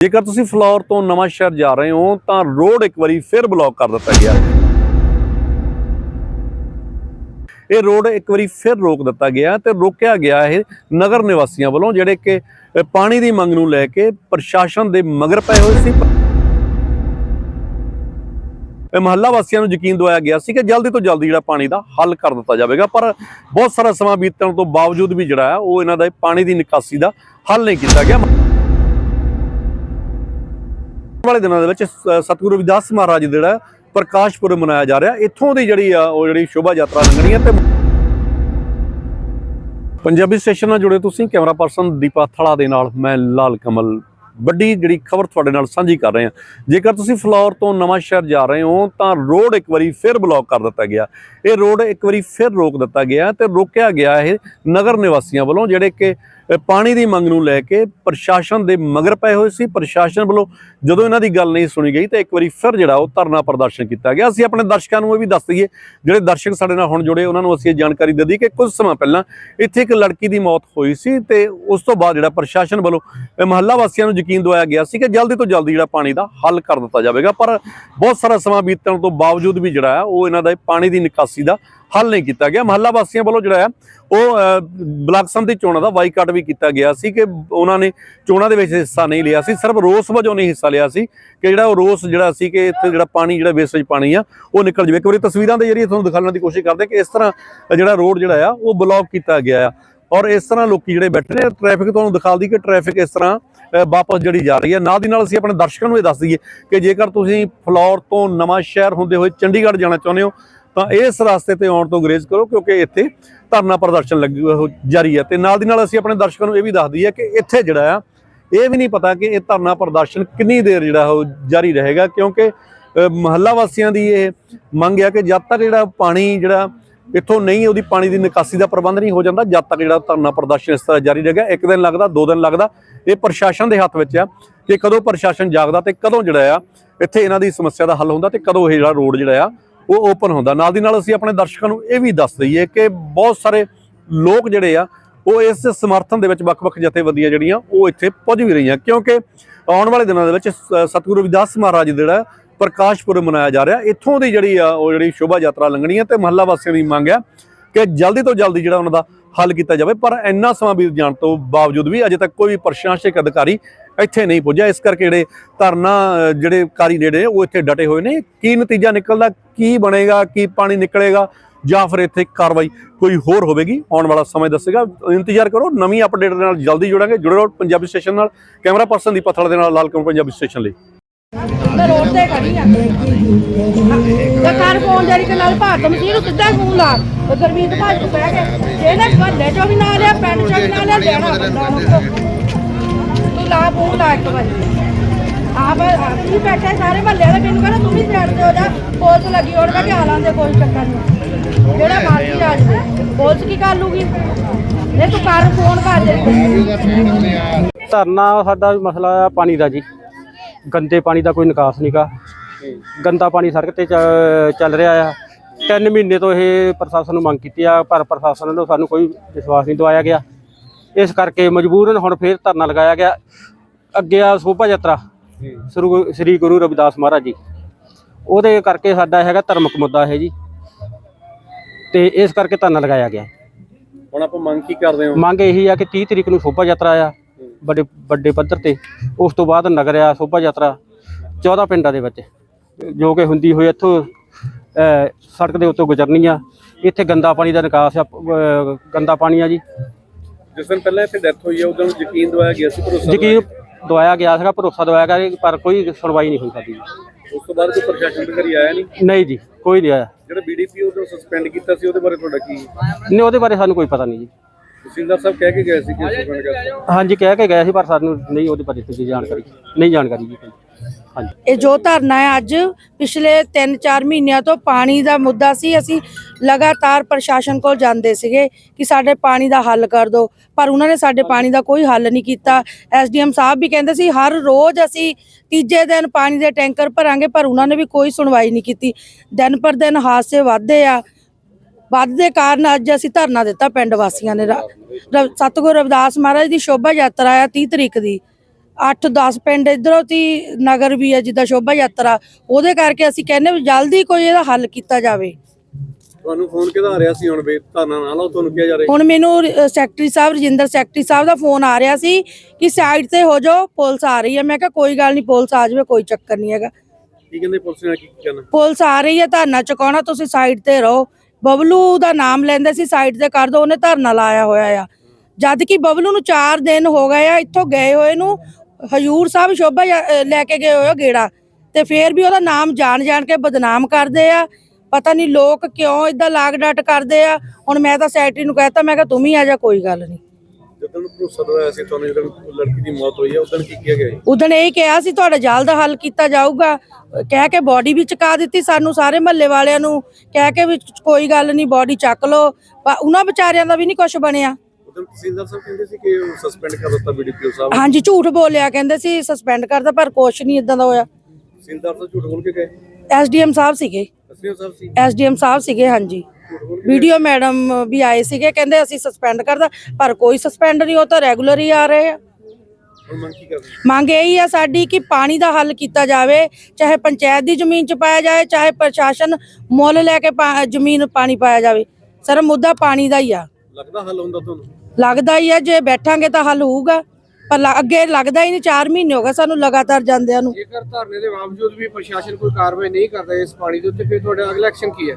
ਜੇਕਰ ਤੁਸੀਂ ਫਲੋਰ ਤੋਂ ਨਵਾਂ ਸ਼ਹਿਰ ਜਾ ਰਹੇ ਹੋ, ਤਾਂ ਰੋਡ ਇੱਕ ਵਾਰੀ ਫਿਰ ਬਲੌਕ ਕਰ ਦਿੱਤਾ ਗਿਆ। ਇਹ ਰੋਡ ਇੱਕ ਵਾਰੀ ਫਿਰ ਰੋਕ ਦਿੱਤਾ ਗਿਆ ਤੇ ਰੋਕਿਆ ਗਿਆ ਇਹ ਨਗਰ ਨਿਵਾਸੀਆਂ ਵੱਲੋਂ, ਜਿਹੜੇ ਕਿ ਪਾਣੀ ਦੀ ਮੰਗ ਨੂੰ ਲੈ ਕੇ ਪ੍ਰਸ਼ਾਸਨ ਦੇ ਮਗਰ ਪਏ ਹੋਏ ਸੀ। ਮਹੱਲਾ ਵਾਸੀਆਂ ਨੂੰ ਯਕੀਨ ਦਵਾਇਆ ਗਿਆ ਸੀ ਕਿ ਜਲਦੀ ਤੋਂ ਜਲਦੀ ਜਿਹੜਾ ਪਾਣੀ ਦਾ ਹੱਲ ਕਰ ਦਿੱਤਾ ਜਾਵੇਗਾ, ਪਰ ਬਹੁਤ ਸਾਰਾ ਸਮਾਂ ਬੀਤਣ ਤੋਂ ਬਾਵਜੂਦ ਵੀ ਜਿਹੜਾ ਹੈ, ਉਹ ਇਹਨਾਂ ਦਾ ਪਾਣੀ ਦੀ ਨਿਕਾਸੀ ਦਾ ਹੱਲ ਨਹੀਂ ਕੀਤਾ ਗਿਆ। ਵਾਲੇ ਦਿਨਾਂ ਦੇ ਵਿੱਚ ਸਤਿਗੁਰੂ ਰਵਿਦਾਸ ਮਹਾਰਾਜ ਜਿਹੜਾ ਪ੍ਰਕਾਸ਼ ਪੁਰਬ ਮਨਾਇਆ ਜਾ ਰਿਹਾ। ਇੱਥੋਂ ਦੀ ਜਿਹੜੀ ਆ, ਉਹ ਜਿਹੜੀ ਸ਼ੋਭਾ ਯਾਤਰਾ ਲੰਘਣੀ ਹੈ ਤੇ ਪੰਜਾਬੀ ਸਟੇਸ਼ਨ ਨਾਲ ਜੁੜੇ ਤੁਸੀਂ, ਕੈਮਰਾ ਪਰਸਨ ਦੀਪਾ ਥੜਾ ਦੇ ਨਾਲ ਮੈਂ ਲਾਲ ਕਮਲ। ਵੱਡੀ ਜਿਹੜੀ ਖਬਰ ਤੁਹਾਡੇ ਨਾਲ ਸਾਂਝੀ ਕਰ ਰਹੇ ਹਾਂ। ਜੇਕਰ ਤੁਸੀਂ ਫਲੋਰ ਤੋਂ ਨਵਾਂ ਸ਼ਹਿਰ ਜਾ ਰਹੇ ਹੋ, ਤਾਂ ਰੋਡ ਇੱਕ ਵਾਰੀ ਫਿਰ ਬਲੌਕ ਕਰ ਦਿੱਤਾ ਗਿਆ। ਇਹ ਰੋਡ ਇੱਕ ਵਾਰੀ ਫਿਰ ਰੋਕ ਦਿੱਤਾ ਗਿਆ ਤੇ ਰੋਕਿਆ ਗਿਆ ਇਹ ਨਗਰ ਨਿਵਾਸੀਆਂ ਵੱਲੋਂ, ਜਿਹੜੇ ਕਿ ਪਾਣੀ ਦੀ ਮੰਗ ਨੂੰ ਲੈ ਕੇ ਪ੍ਰਸ਼ਾਸਨ ਦੇ ਮਗਰ ਪਏ ਹੋਏ ਸੀ। ਪ੍ਰਸ਼ਾਸਨ ਵੱਲੋਂ ਜਦੋਂ ਇਹਨਾਂ ਦੀ ਗੱਲ ਨਹੀਂ ਸੁਣੀ ਗਈ ਤਾਂ ਇੱਕ ਵਾਰੀ ਫਿਰ ਜਿਹੜਾ ਉਹ ਧਰਨਾ ਪ੍ਰਦਰਸ਼ਨ ਕੀਤਾ ਗਿਆ। ਅਸੀਂ ਆਪਣੇ ਦਰਸ਼ਕਾਂ ਨੂੰ ਇਹ ਵੀ ਦੱਸ ਦਈਏ, ਜਿਹੜੇ ਦਰਸ਼ਕ ਸਾਡੇ ਨਾਲ ਹੁਣ ਜੁੜੇ, ਉਹਨਾਂ ਨੂੰ ਅਸੀਂ ਇਹ ਜਾਣਕਾਰੀ ਦੇ ਦਈਏ ਕਿ ਕੁਝ ਸਮਾਂ ਪਹਿਲਾਂ ਇੱਥੇ ਇੱਕ ਲੜਕੀ ਦੀ ਮੌਤ ਹੋਈ ਸੀ ਤੇ ਉਸ ਤੋਂ ਬਾਅਦ ਜਿਹੜਾ ਪ੍ਰਸ਼ਾਸਨ ਵੱਲੋਂ ਇਹ ਮਹੱਲਾ ਵਾਸੀਆਂ ਨੂੰ ਯਕੀਨ ਦਵਾਇਆ ਗਿਆ ਸੀ ਕਿ ਜਲਦੀ ਤੋਂ ਜਲਦੀ ਜਿਹੜਾ ਪਾਣੀ ਦਾ ਹੱਲ ਕਰ ਦਿੱਤਾ ਜਾਵੇਗਾ। ਪਰ ਬਹੁਤ ਸਾਰਾ ਸਮਾਂ ਬੀਤਣ ਤੋਂ ਬਾਵਜੂਦ ਵੀ ਜਿਹੜਾ ਉਹ ਇਹਨਾਂ ਦਾ ਪਾਣੀ ਦੀ ਨਿਕਾਸੀ ਦਾ ਹੱਲ ਨਹੀਂ ਕੀਤਾ ਗਿਆ। ਮਹੱਲਾ ਵਾਸੀਆਂ ਵੱਲੋਂ ਜਿਹੜਾ ਹੈ, ਉਹ ਬਲਾਕ ਸੰਮਤੀ ਚੋਣਾਂ ਦਾ ਬਾਈਕਾਟ ਵੀ ਕੀਤਾ ਗਿਆ ਸੀ ਕਿ ਉਹਨਾਂ ਨੇ ਚੋਣਾਂ ਦੇ ਵਿੱਚ ਹਿੱਸਾ ਨਹੀਂ ਲਿਆ ਸੀ। ਸਿਰਫ ਰੋਸ ਵਜੋਂ ਨਹੀਂ ਹਿੱਸਾ ਲਿਆ ਸੀ ਕਿ ਜਿਹੜਾ ਉਹ ਰੋਸ ਜਿਹੜਾ ਸੀ ਕਿ ਇੱਥੇ ਜਿਹੜਾ ਪਾਣੀ, ਜਿਹੜਾ ਵੇਸਟੇਜ ਪਾਣੀ ਆ, ਉਹ ਨਿਕਲ ਜਾਵੇ। ਇੱਕ ਵਾਰੀ ਤਸਵੀਰਾਂ ਦੇ ਜਰੀਏ ਤੁਹਾਨੂੰ ਦਿਖਾਉਣ ਦੀ ਕੋਸ਼ਿਸ਼ ਕਰਦੇ ਕਿ ਇਸ ਤਰ੍ਹਾਂ ਜਿਹੜਾ ਰੋਡ ਜਿਹੜਾ ਆ, ਉਹ ਬਲੌਕ ਕੀਤਾ ਗਿਆ ਆ। ਔਰ ਇਸ ਤਰ੍ਹਾਂ ਲੋਕੀ ਜਿਹੜੇ ਬੈਠੇ ਨੇ ਟ੍ਰੈਫਿਕ ਤੁਹਾਨੂੰ ਦਿਖਾਉਂਦੀ ਕਿ ਟ੍ਰੈਫਿਕ ਇਸ ਤਰ੍ਹਾਂ ਵਾਪਸ ਜਿਹੜੀ ਜਾ ਰਹੀ ਹੈ। ਨਾਲ ਦੀ ਨਾਲ ਅਸੀਂ ਆਪਣੇ ਦਰਸ਼ਕਾਂ ਨੂੰ ਇਹ ਦੱਸ ਦਈਏ ਕਿ ਜੇਕਰ ਤੁਸੀਂ ਫਲੋਰ ਤੋਂ ਨਵਾਂ ਸ਼ਹਿਰ ਹੁੰਦੇ ਹੋਏ ਚੰਡੀਗੜ੍ਹ ਜਾਣਾ ਚਾਹੁੰਦੇ ਹੋ ਤਾਂ ਇਸ ਰਸਤੇ ਤੇ ਆਉਣ ਤੋਂ ਗਰੇਜ਼ ਕਰੋ ਕਿਉਂਕਿ ਇੱਥੇ ਧਰਨਾ ਪ੍ਰਦਰਸ਼ਨ ਲੱਗੀ ਜਾਰੀ ਹੈ। ਤੇ ਨਾਲ ਦੀ ਨਾਲ ਅਸੀਂ ਆਪਣੇ ਦਰਸ਼ਕਾਂ ਨੂੰ ਇਹ ਵੀ ਦੱਸਦੀ ਹੈ ਕਿ ਇੱਥੇ ਜਿਹੜਾ ਆ ਇਹ ਵੀ ਨਹੀਂ ਪਤਾ ਕਿ ਇਹ ਧਰਨਾ ਪ੍ਰਦਰਸ਼ਨ ਕਿੰਨੀ ਦੇਰ ਜਿਹੜਾ ਉਹ ਜਾਰੀ ਰਹੇਗਾ ਕਿਉਂਕਿ ਅ, ਮਹੱਲਾ ਵਾਸੀਆਂ ਦੀ ਇਹ ਮੰਗ ਹੈ ਕਿ ਜਦ ਤੱਕ ਜਿਹੜਾ ਪਾਣੀ ਜਿਹੜਾ ਇੱਥੋਂ ਨਹੀਂ ਉਹਦੀ ਪਾਣੀ ਦੀ ਨਿਕਾਸੀ ਦਾ ਪ੍ਰਬੰਧ ਨਹੀਂ ਹੋ ਜਾਂਦਾ ਜਦ ਤੱਕ ਜਿਹੜਾ ਧਰਨਾ ਪ੍ਰਦਰਸ਼ਨ ਇਸ ਤਰ੍ਹਾਂ ਜਾਰੀ ਰਹੇਗਾ ਇੱਕ ਦਿਨ ਲੱਗਦਾ ਦੋ ਦਿਨ ਲੱਗਦਾ ਇਹ ਪ੍ਰਸ਼ਾਸਨ ਦੇ ਹੱਥ ਵਿੱਚ ਆ ਕਿ ਕਦੋਂ ਪ੍ਰਸ਼ਾਸਨ ਜਾਗਦਾ ਤੇ ਕਦੋਂ ਜਿਹੜਾ ਆ ਇੱਥੇ ਇਹਨਾਂ ਦੀ ਸਮੱਸਿਆ ਦਾ ਹੱਲ ਹੁੰਦਾ ਤੇ ਕਦੋਂ ਇਹ ਜਿਹੜਾ ਰੋਡ ਜਿਹੜਾ ਆ ਉਹ ਓਪਨ ਹੁੰਦਾ। ਨਾਲ ਦੀ ਨਾਲ ਅਸੀਂ ਆਪਣੇ ਦਰਸ਼ਕਾਂ ਨੂੰ ਇਹ ਵੀ ਦੱਸ ਦਈਏ ਕਿ ਬਹੁਤ ਸਾਰੇ ਲੋਕ ਜਿਹੜੇ ਆ, ਉਹ ਇਸ ਸਮਰਥਨ ਦੇ ਵਿੱਚ ਵੱਖ-ਵੱਖ ਜਥੇਬੰਦੀਆਂ ਜਿਹੜੀਆਂ, ਉਹ ਇੱਥੇ ਪਹੁੰਚ ਵੀ ਰਹੀਆਂ। ਕਿਉਂਕਿ ਆਉਣ ਵਾਲੇ ਦਿਨਾਂ ਦੇ ਵਿੱਚ ਸ- ਸਤਿਗੁਰੂ ਰਵਿਦਾਸ ਮਹਾਰਾਜ ਜਿਹੜਾ ਪ੍ਰਕਾਸ਼ ਪੁਰਬ ਮਨਾਇਆ ਜਾ ਰਿਹਾ, ਇੱਥੋਂ ਦੀ ਜਿਹੜੀ ਆ, ਉਹ ਜਿਹੜੀ ਸ਼ੋਭਾ ਯਾਤਰਾ ਲੰਘਣੀ ਹੈ ਤੇ ਮਹੱਲਾ ਵਾਸੀਆਂ ਦੀ ਮੰਗ ਹੈ ਕਿ ਜਲਦੀ ਤੋਂ ਜਲਦੀ ਜਿਹੜਾ ਉਹਨਾਂ ਦਾ ਹੱਲ ਕੀਤਾ ਜਾਵੇ। ਪਰ ਇੰਨਾ ਸਮਾਂ ਬੀਤ ਜਾਣ ਤੋਂ ਬਾਵਜੂਦ ਵੀ ਅਜੇ ਤੱਕ ਕੋਈ ਵੀ ਪ੍ਰਸ਼ਾਸਨਿਕ ਅਧਿਕਾਰੀ ਇੱਥੇ ਨਹੀਂ ਪੁੱਜਿਆ। ਇਸ ਕਰਕੇ ਜਿਹੜੇ ਧਰਨਾ ਜਿਹੜੇ ਕਾਰੀ ਜਿਹੜੇ ਉਹ ਇੱਥੇ ਡਟੇ ਹੋਏ ਨੇ। ਕੀ ਨਤੀਜਾ ਨਿਕਲਦਾ, ਕੀ ਬਣੇਗਾ, ਕੀ ਪਾਣੀ ਨਿਕਲੇਗਾ, ਜਾਂ ਫਿਰ ਇੱਥੇ ਕਾਰਵਾਈ ਕੋਈ ਹੋਰ ਹੋਵੇਗੀ, ਆਉਣ ਵਾਲਾ ਸਮਾਂ ਦੱਸੇਗਾ। ਇੰਤਜ਼ਾਰ ਕਰੋ, ਨਵੀਂ ਅਪਡੇਟ ਦੇ ਨਾਲ ਜਲਦੀ ਜੁੜਾਂਗੇ। ਜੁੜੇ ਰਹੋ ਪੰਜਾਬੀ ਸਟੇਸ਼ਨ ਨਾਲ। ਕੈਮਰਾ ਪਰਸਨ ਦੀ ਪਥਲ ਦੇ ਨਾਲ, ਲਾਲ ਕੌਰ ਪੰਜਾਬੀ ਸਟੇਸ਼ਨ ਲਈ। ਮੈਂ ਰੋਡ ਤੇ ਖੜੀ ਆ। ਤੇ ਕਰ ਫੋਨ ਜਾਰੀ ਕੇ ਨਾਲ ਭਾਰਤ ਮਸੀਹ ਨੂੰ ਸਿੱਧਾ ਫੋਨ ਲਾ। ਗੁਰਮੀਤ ਭਾਈ ਕੋ ਬਹਿ ਕੇ ਇਹਨੇ ਘੱਲੇ ਚੋਂ ਵੀ ਨਾ ਲਿਆ, ਪਿੰਡ ਚੋਂ ਵੀ ਨਾ ਲਿਆ, ਲੈਣਾ ਬੰਦਾ ਲਾ ਫੋਨ ਲਾ ਇੱਕ ਵਾਰੀ। ਆਪ ਅਸੀਂ ਬੈਠੇ ਸਾਰੇ ਮਹੱਲੇ ਵਾਲੇ ਮੈਨੂੰ ਕਹਿੰਦਾ, ਤੂੰ ਵੀ ਸਾਈਡ ਤੇ ਹੋ ਜਾ, ਪੁਲਿਸ ਲੱਗੀ ਹੋਣ, ਮੈਂ ਕਿ ਲਾਂਦੇ ਕੋਈ ਚੱਕਰ ਨਹੀਂ ਜਿਹੜਾ ਮਰਜ਼ੀ ਰਾਜ ਦੇ ਪੁਲਿਸ ਕੀ ਕਰ ਲੂਗੀ? ਇਹ ਤੂੰ ਕਰ, ਫੋਨ ਕਰ ਦੇ। ਧਰਨਾ ਸਾਡਾ ਮਸਲਾ ਆ ਪਾਣੀ ਦਾ ਜੀ। ਗੰਦੇ ਪਾਣੀ ਦਾ ਕੋਈ ਨਿਕਾਸ ਨਹੀਂਗਾ ਗੰਦਾ ਪਾਣੀ ਸੜਕ ਤੇ ਚੱਲ ਰਿਹਾ ਆ। ਤਿੰਨ ਮਹੀਨੇ ਤੋਂ ਇਹ ਪ੍ਰਸ਼ਾਸਨ ਨੂੰ ਮੰਗ ਕੀਤੀ ਆ, ਪਰ ਪ੍ਰਸ਼ਾਸਨ ਵੱਲੋਂ ਸਾਨੂੰ ਕੋਈ ਵਿਸ਼ਵਾਸ ਨਹੀਂ ਦਵਾਇਆ ਗਿਆ। ਇਸ ਕਰਕੇ ਮਜਬੂਰਨ ਹੁਣ ਫੇਰ ਧਰਨਾ ਲਗਾਇਆ ਗਿਆ। ਅੱਗੇ ਆ ਸ਼ੋਭਾ ਯਾਤਰਾ। ਸ੍ਰੀ ਗੁਰੂ- ਸ੍ਰੀ ਗੁਰੂ ਰਵਿਦਾਸ ਮਹਾਰਾਜ ਜੀ। ਉਹਦੇ ਕਰਕੇ ਸਾਡਾ ਹੈਗਾ ਧਰਮਕ ਮੁੱਦਾ ਹੈ ਜੀ। ਤੇ ਇਸ ਕਰਕੇ ਧਰਨਾ ਲਗਾਇਆ ਗਿਆ। ਹੁਣ ਆਪਾਂ ਮੰਗ ਕੀ ਕਰਦੇ ਹਾਂ? ਮੰਗ ਇਹੀ ਆ ਕਿ 30 ਤਰੀਕ ਨੂੰ ਸ਼ੋਭਾ ਯਾਤਰਾ ਆ ਵੱਡੇ ਵੱਡੇ ਪੱਧਰ ਤੇ। ਉਸ ਤੋਂ ਬਾਅਦ ਨਗਰ ਆ ਸ਼ੋਭਾ ਯਾਤਰਾ 14 ਪਿੰਡਾਂ ਦੇ ਵਿੱਚ। ਜੋ ਕਿ ਹੁੰਦੀ ਹੋਈ ਇੱਥੋਂ ਸੜਕ ਦੇ ਉੱਤੋਂ ਗੁਜ਼ਰਨੀ ਆ। ਇੱਥੇ ਗੰਦਾ ਪਾਣੀ ਦਾ ਨਿਕਾਸ ਆ ਗੰਦਾ ਪਾਣੀ ਆ ਜੀ। ਜਿਸ ਦਿਨ ਪਹਿਲਾਂ ਇੱਥੇ ਡੈਥ ਹੋਈ ਹੈ ਉਦੋਂ ਯਕੀਨ ਦਵਾਇਆ ਗਿਆ ਸੀ ਭਰੋਸਾ ਯਕੀਨ ਦਵਾਇਆ ਗਿਆ? ਸੀਗਾ ਭਰੋਸਾ ਦਵਾਇਆ ਗਿਆ ਪਰ ਕੋਈ ਸੁਣਵਾਈ ਨਹੀਂ ਹੋਈ ਸਾਡੀ। ਉਸ ਤੋਂ ਬਾਅਦ ਕੋਈ ਪ੍ਰਸ਼ਾਸਨ ਅਧਿਕਾਰੀ ਆਇਆ ਨਹੀਂ? ਨਹੀਂ ਜੀ ਕੋਈ ਨਹੀਂ ਆਇਆ। ਜਿਹੜਾ ਬੀਡੀਪੀ ਉਦੋਂ ਸਸਪੈਂਡ ਕੀਤਾ ਸੀ ਉਹਦੇ ਬਾਰੇ ਤੁਹਾਡਾ ਕੀ? ਨਹੀਂ ਉਹਦੇ ਬਾਰੇ ਸਾਨੂੰ ਕੋਈ ਪਤਾ ਨਹੀਂ ਜੀ। ਤਹਿਸੀਲਦਾਰ ਸਾਹਿਬ ਕਹਿ ਕੇ ਗਏ ਸੀ ਕਿ ਸਸਪੈਂਡ ਕਰ ਹਾਂਜੀ ਕਹਿ ਕੇ ਗਏ ਸੀ ਪਰ ਸਾਨੂੰ ਨਹੀਂ ਉਹਦੇ ਬਾਰੇ ਕੋਈ ਜਾਣਕਾਰੀ ਨਹੀਂ ਜਾਣਕਾਰੀ ਜੀ। ਕੋਈ ਇਹ ਜੋ ਧਰਨਾ ਹੈ ਅੱਜ, ਪਿਛਲੇ 3-4 ਮਹੀਨਿਆਂ ਤੋਂ ਪਾਣੀ ਦਾ ਮੁੱਦਾ ਸੀ। ਅਸੀਂ ਲਗਾਤਾਰ ਪ੍ਰਸ਼ਾਸਨ ਕੋਲ ਜਾਂਦੇ ਸੀਗੇ ਕਿ ਸਾਡੇ ਪਾਣੀ ਦਾ ਹੱਲ ਕਰ ਦਿਓ। ਪਰ ਉਹਨਾਂ ਨੇ ਸਾਡੇ ਪਾਣੀ ਦਾ ਕੋਈ ਹੱਲ ਨਹੀਂ ਕੀਤਾ। ਐਸਡੀਐਮ ਸਾਹਿਬ ਵੀ ਕਹਿੰਦੇ ਸੀ, ਹਰ ਰੋਜ਼ ਅਸੀਂ ਤੀਜੇ ਦਿਨ ਪਾਣੀ ਦੇ ਟੈਂਕਰ ਭਰਾਂਗੇ, ਪਰ ਉਹਨਾਂ ਨੇ ਵੀ ਕੋਈ ਸੁਣਵਾਈ ਨਹੀਂ ਕੀਤੀ। ਦਿਨ ਪਰ ਦਿਨ ਹਾਦਸੇ ਵੱਧਦੇ ਆ। ਵੱਧਦੇ ਕਾਰਨ ਅੱਜ ਅਸੀਂ ਧਰਨਾ ਦਿੱਤਾ ਪਿੰਡ ਵਾਸੀਆਂ ਨੇ। ਰ- ਸਤਿਗੁਰੂ ਰਵਿਦਾਸ ਮਹਾਰਾਜ ਦੀ ਸ਼ੋਭਾ ਯਾਤਰਾ ਆ 30 ਤਰੀਕ ਦੀ। 8-10 ਪਿੰਡ ਇਧਰੋਂ ਤੀ ਨਗਰ ਵੀ ਹੈ ਜਿੱਦਾਂ ਸ਼ੋਭਾ ਯਾਤਰਾ ਉਹਦੇ ਕਰਕੇ ਅਸੀਂ ਕਹਿੰਦੇ ਵੀ ਜਲਦੀ ਕੋਈ ਇਹਦਾ ਹੱਲ ਕੀਤਾ ਜਾਵੇ। ਤੁਹਾਨੂੰ ਫੋਨ ਕਿਹਦਾ ਆ ਰਿਹਾ ਸੀ ਹੁਣ ਵੀ? ਧਰਨਾ ਨਾ ਲਾਓ ਤੁਹਾਨੂੰ ਕਿਹਾ ਜਾ ਰਿਹਾ ਹੁਣ ਮੈਨੂੰ ਸੈਕਟਰੀ ਸਾਹਿਬ ਰਜਿੰਦਰ ਸੈਕਟਰੀ ਸਾਹਿਬ ਦਾ ਫੋਨ ਆ ਰਿਹਾ ਸੀ ਕਿ ਸਾਈਡ ਤੇ ਹੋ ਜਾਓ ਪੁਲਿਸ ਆ ਰਹੀ ਹੈ ਮੈਂ ਕਿਹਾ ਕੋਈ ਗੱਲ ਨਹੀਂ ਪੁਲਿਸ ਆ ਜਾਵੇ ਕੋਈ ਚੱਕਰ ਨਹੀਂ ਹੈਗਾ। ਕੀ ਕਹਿੰਦੇ ਪੁਲਿਸ ਨੇ ਕੀ ਕਹਿਣਾ? ਪੁਲਿਸ ਆ ਰਹੀ ਹੈ ਧਰਨਾ ਚੁਕਾਉਣਾ ਤੁਸੀਂ ਸਾਈਡ ਤੇ ਰਹੋ। ਬਬਲੂ ਦਾ ਨਾਮ ਲੈਂਦੇ ਸੀ ਸਾਈਡ ਤੇ ਕਰ ਦੋ ਉਹਨੇ ਧਰਨਾ ਲਾਇਆ ਹੋਇਆ ਆ। ਜਦ ਕਿ ਬਬਲੂ ਨੂੰ 4 ਦਿਨ ਹੋ ਗਏ ਆ ਇੱਥੋਂ ਗਏ ਹੋਏ ਨੂੰ। ਹਜੂਰ ਸਾਹਿਬ ਸ਼ੋਭਾ ਯਾ- ਲੈ ਕੇ ਗਏ ਹੋਏ ਗੇੜਾ। ਤੇ ਫੇਰ ਵੀ ਉਹਦਾ ਨਾਮ ਜਾਣ ਜਾਣ ਕੇ ਬਦਨਾਮ ਕਰਦੇ ਆ। ਪਤਾ ਨਹੀਂ ਲੋਕ ਕਿਉਂ ਇਦਾਂ ਲਾਗ ਡਾਟ ਕਰਦੇ ਆ। ਹੁਣ ਮੈਂ ਤਾਂ ਸੈਕਟਰੀ ਨੂੰ ਕਹਿਤਾ ਮੈਂ ਕਿਹਾ ਤੂੰ ਵੀ ਆ ਜਾ ਕੋਈ ਗੱਲ ਨਹੀਂ ਜਦੋਂ ਭਰੋਸਾ ਦਵਾਇਆ ਸੀ ਤੁਹਾਨੂੰ ਜਦੋਂ ਲੜਕੀ ਦੀ ਮੌਤ ਹੋਈ ਹੈ ਉਦੋਂ ਕੀ ਕਿਹਾ ਗਿਆ ਜੀ? ਉਦਣ ਇਹ ਕਿਹਾ ਸੀ ਤੁਹਾਡਾ ਜਲਦ ਹੱਲ ਕੀਤਾ ਜਾਊਗਾ। ਕਹਿ ਕੇ ਬੋਡੀ ਵੀ ਚੁਕਾ ਦਿੱਤੀ ਸਾਨੂੰ ਸਾਰੇ ਮਹੱਲੇ ਵਾਲਿਆਂ ਨੂੰ। ਕਹਿ ਕੇ ਵੀ ਕੋਈ ਗੱਲ ਨਹੀਂ ਬੋਡੀ ਚੱਕ ਲਓ। ਪਰ ਉਹਨਾਂ ਵਿਚਾਰਿਆਂ ਦਾ ਵੀ ਨਹੀਂ ਕੁਝ ਬਣਿਆ। ਉਦੋਂ ਤਹਿਸੀਲਦਾਰ ਸਾਹਿਬ ਕਹਿੰਦੇ ਸੀ ਕਿ ਉਹ ਸਸਪੈਂਡ ਕਰ ਦਿੱਤਾ ਬੀਡੀਪੀਓ ਸਾਹਿਬ ਹਾਂਜੀ ਝੂਠ ਬੋਲਿਆ ਕਹਿੰਦੇ ਸੀ ਸਸਪੈਂਡ ਕਰਦਾ ਪਰ ਕੁਛ ਨਹੀਂ ਇਦਾਂ ਦਾ ਹੋਇਆ। ਤਹਿਸੀਲਦਾਰ ਸਾਹਿਬ ਝੂਠ ਬੋਲ ਕੇ ਗਏ? ਐਸਡੀਐਮ ਸਾਹਿਬ ਸੀਗੇ। ਅਸਲੀਮ ਸਾਹਿਬ ਸੀ? ਐਸਡੀਐਮ ਸਾਹਿਬ ਸੀਗੇ ਹਾਂਜੀ। ਵੀਡੀਓ ਮੈਡਮ ਵੀ ਆਏ ਸੀਗੇ ਕਹਿੰਦੇ ਅਸੀਂ ਸਸਪੈਂਡ ਕਰਦਾ ਪਰ ਕੋਈ ਸਸਪੈਂਡ ਨਹੀਂ ਉਹ ਤਾਂ ਰੈਗੂਲਰ ਹੀ ਆ ਰਹੇ ਆ। ਹੁਣ ਮੰਗ ਕੀ ਕਰਦੇ? ਮੰਗ ਇਹੀ ਆ ਸਾਡੀ ਕਿ ਪਾਣੀ ਦਾ ਹੱਲ ਕੀਤਾ ਜਾਵੇ ਚਾਹੇ ਪੰਚਾਇਤ ਦੀ ਜ਼ਮੀਨ 'ਚ ਪਾਇਆ ਜਾਏ ਚਾਹੇ ਪ੍ਰਸ਼ਾਸਨ ਮੁੱਲ ਲੈ ਕੇ ਪਾ- ਜ਼ਮੀਨ ਪਾਣੀ ਪਾਇਆ ਜਾਵੇ। ਸਰ ਮੁੱਦਾ ਪਾਣੀ ਦਾ ਹੀ ਆ। ਲੱਗਦਾ ਹੱਲ ਹੁੰਦਾ ਤੁਹਾਨੂੰ? ਲੱਗਦਾ ਹੀ ਆ ਜੇ ਬੈਠਾਂਗੇ ਤਾਂ ਹੱਲ ਹੋਊਗਾ। ਪਰ ਲ- ਅੱਗੇ ਲੱਗਦਾ ਹੀ ਨਹੀਂ 4 ਮਹੀਨੇ ਹੋ ਗਏ ਸਾਨੂੰ ਲਗਾਤਾਰ ਜਾਂਦਿਆਂ ਨੂੰ। ਜੇਕਰ ਧਰਨੇ ਦੇ ਬਾਵਜੂਦ ਵੀ ਪ੍ਰਸ਼ਾਸਨ ਕੋਈ ਕਾਰਵਾਈ ਨਹੀਂ ਕਰਦਾ ਇਸ ਪਾਣੀ ਦੇ ਉੱਤੇ, ਫਿਰ ਤੁਹਾਡਾ ਅਗਲਾ ਐਕਸ਼ਨ ਕੀ ਹੈ?